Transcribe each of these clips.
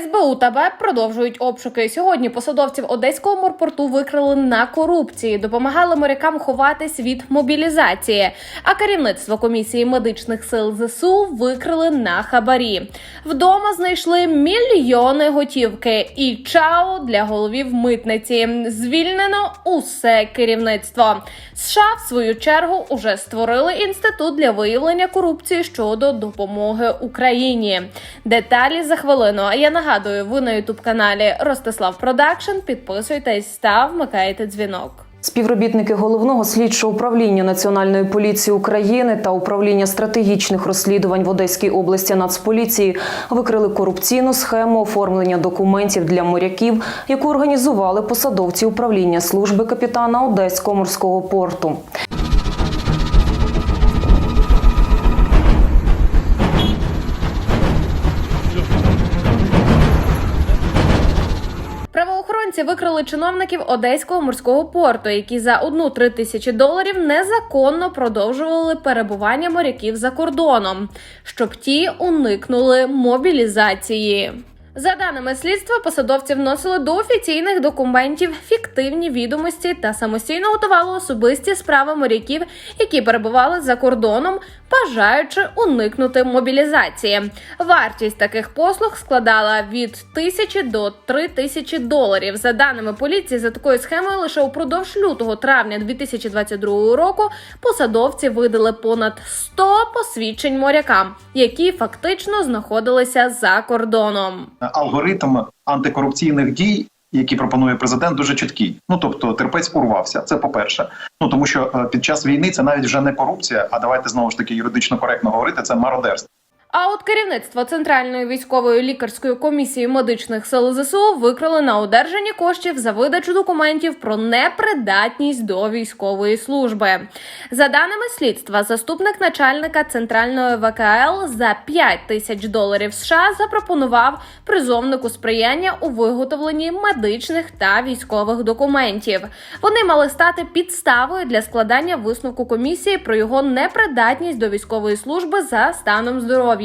СБУ та БЕП продовжують обшуки. Сьогодні посадовців одеського морпорту викрили на корупції, допомагали морякам ховатись від мобілізації. А керівництво комісії медичних сил ЗСУ викрили на хабарі. Вдома знайшли мільйони готівки і чао для головів митниці. Звільнено усе керівництво. США в свою чергу уже створили інститут для виявлення корупції щодо допомоги Україні. Деталі за хвилину. А я нагадую, ви на ютуб каналі Ростислав Продакшн. Підписуйтесь та вмикайте дзвінок. Співробітники головного слідчого управління Національної поліції України та управління стратегічних розслідувань в Одеській області Нацполіції викрили корупційну схему оформлення документів для моряків, яку організували посадовці управління служби капітана Одеського морського порту. Правоохоронці викрили чиновників Одеського морського порту, які за одну-три тисячі доларів незаконно продовжували перебування моряків за кордоном, щоб ті уникнули мобілізації. За даними слідства, посадовці вносили до офіційних документів фіктивні відомості та самостійно готували особисті справи моряків, які перебували за кордоном, бажаючи уникнути мобілізації. Вартість таких послуг складала від тисячі до три тисячі доларів. За даними поліції, за такою схемою лише упродовж лютого травня 2022 року посадовці видали понад 100 посвідчень морякам, які фактично знаходилися за кордоном. Алгоритм антикорупційних дій, які пропонує президент, дуже чіткий. Ну тобто, терпець урвався. Це по перше. Ну тому що е, під час війни це навіть вже не корупція. А давайте знову ж таки юридично коректно говорити. Це мародерство. А от керівництво Центральної військової лікарської комісії медичних сил ЗСУ викрили на одержанні коштів за видачу документів про непридатність до військової служби. За даними слідства, заступник начальника центральної ВКЛ за 5 тисяч доларів США запропонував призовнику сприяння у виготовленні медичних та військових документів. Вони мали стати підставою для складання висновку комісії про його непридатність до військової служби за станом здоров'я.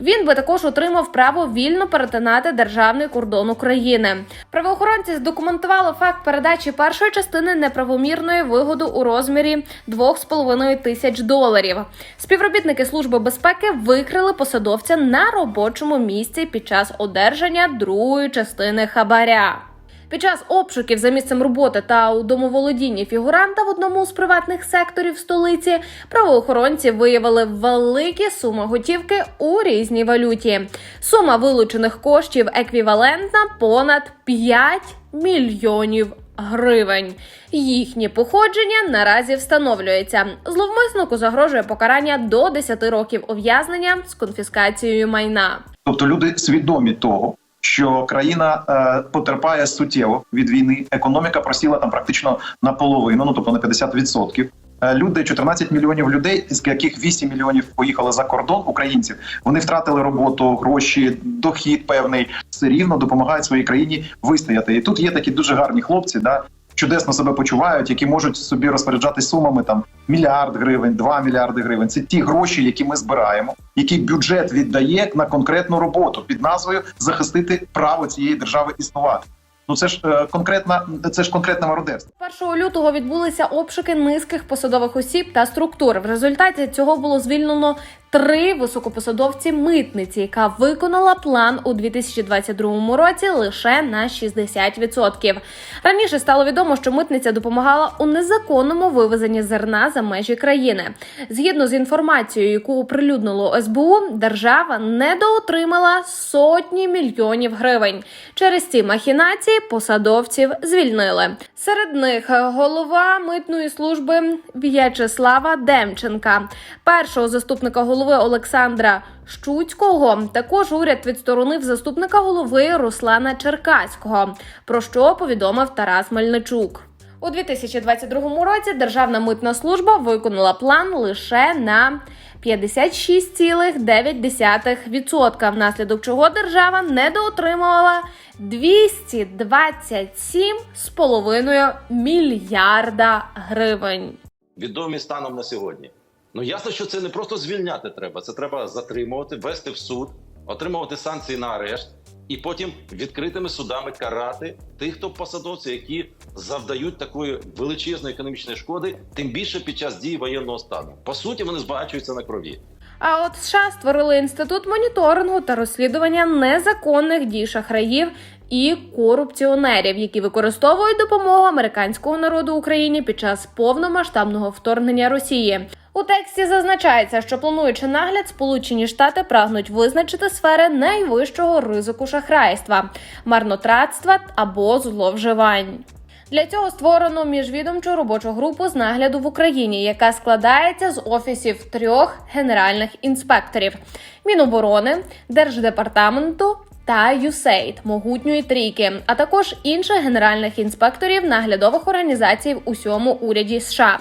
Він би також отримав право вільно перетинати державний кордон України. Правоохоронці здокументували факт передачі першої частини неправомірної вигоди у розмірі 2,5 тисяч доларів. Співробітники служби безпеки викрили посадовця на робочому місці під час одержання другої частини хабаря. Під час обшуків за місцем роботи та у домоволодінні фігуранта в одному з приватних секторів столиці правоохоронці виявили великі суми готівки у різній валюті. Сума вилучених коштів еквівалентна понад 5 мільйонів гривень. Їхнє походження наразі встановлюється. Зловмиснику загрожує покарання до 10 років ув'язнення з конфіскацією майна. Тобто люди свідомі того, що країна е, потерпає суттєво від війни. Економіка просіла там практично наполовину, ну тобто на 50%. Е, Люди, 14 мільйонів людей, з яких 8 мільйонів поїхали за кордон українців. Вони втратили роботу, гроші, дохід певний, все рівно допомагають своїй країні вистояти. І тут є такі дуже гарні хлопці, да чудесно себе почувають, які можуть собі розпоряджатись сумами там мільярд гривень, 2 мільярди гривень. Це ті гроші, які ми збираємо, які бюджет віддає на конкретну роботу під назвою захистити право цієї держави існувати. Ну це ж е, конкретна, це ж конкретне мародерство. 1 лютого відбулися обшуки низьких посадових осіб та структур. В результаті цього було звільнено три високопосадовці митниці, яка виконала план у 2022 році лише на 60%. Раніше стало відомо, що митниця допомагала у незаконному вивезенні зерна за межі країни. Згідно з інформацією, яку оприлюднило СБУ, держава недоотримала сотні мільйонів гривень. Через ці махінації посадовців звільнили. Серед них голова митної служби В'ячеслава Демченка, першого заступника голови Олександра Щуцького. Також уряд відсторонив заступника голови Руслана Черкаського, про що повідомив Тарас Мельничук. У 2022 році Державна митна служба виконала план лише на 56,9%, внаслідок чого держава недоотримувала 227,5 мільярда гривень. відомі станом на сьогодні. Ну ясно, що це не просто звільняти треба. Це треба затримувати, вести в суд, отримувати санкції на арешт і потім відкритими судами карати тих, хто посадовці, які завдають такої величезної економічної шкоди, тим більше під час дії воєнного стану. По суті, вони збагачуються на крові. А от США створили інститут моніторингу та розслідування незаконних дій шахраїв і корупціонерів, які використовують допомогу американського народу Україні під час повномасштабного вторгнення Росії. У тексті зазначається, що плануючи нагляд, Сполучені Штати прагнуть визначити сфери найвищого ризику шахрайства, марнотратства або зловживань. Для цього створено міжвідомчу робочу групу з нагляду в Україні, яка складається з офісів трьох генеральних інспекторів: Міноборони, Держдепартаменту та USAID могутньої трійки, а також інших генеральних інспекторів наглядових організацій в усьому уряді США.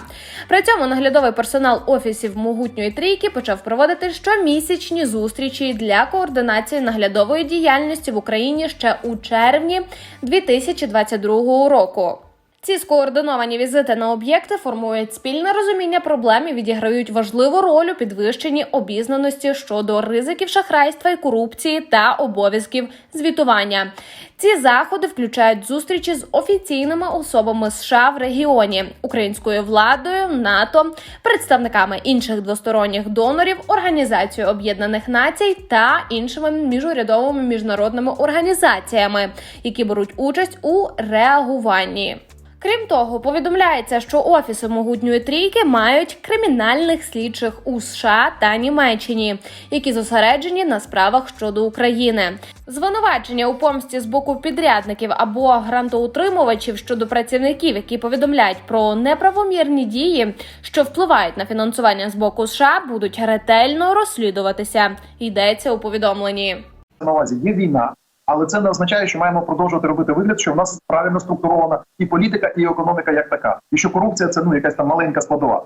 При цьому наглядовий персонал офісів могутньої трійки почав проводити щомісячні зустрічі для координації наглядової діяльності в Україні ще у червні 2022 року. Ці скоординовані візити на об'єкти формують спільне розуміння проблем і відіграють важливу роль у підвищенні обізнаності щодо ризиків шахрайства і корупції та обов'язків звітування. Ці заходи включають зустрічі з офіційними особами США в регіоні, українською владою, НАТО, представниками інших двосторонніх донорів, Організацією Об'єднаних Націй та іншими міжурядовими міжнародними організаціями, які беруть участь у реагуванні. Крім того, повідомляється, що офіси могутньої трійки мають кримінальних слідчих у США та Німеччині, які зосереджені на справах щодо України. Звинувачення у помсті з боку підрядників або грантоутримувачів щодо працівників, які повідомляють про неправомірні дії, що впливають на фінансування з боку США, будуть ретельно розслідуватися. Йдеться у повідомленні. на увазі є війна, але це не означає, що маємо продовжувати робити вигляд, що в нас правильно структурована і політика, і економіка як така, і що корупція це ну якась там маленька складова.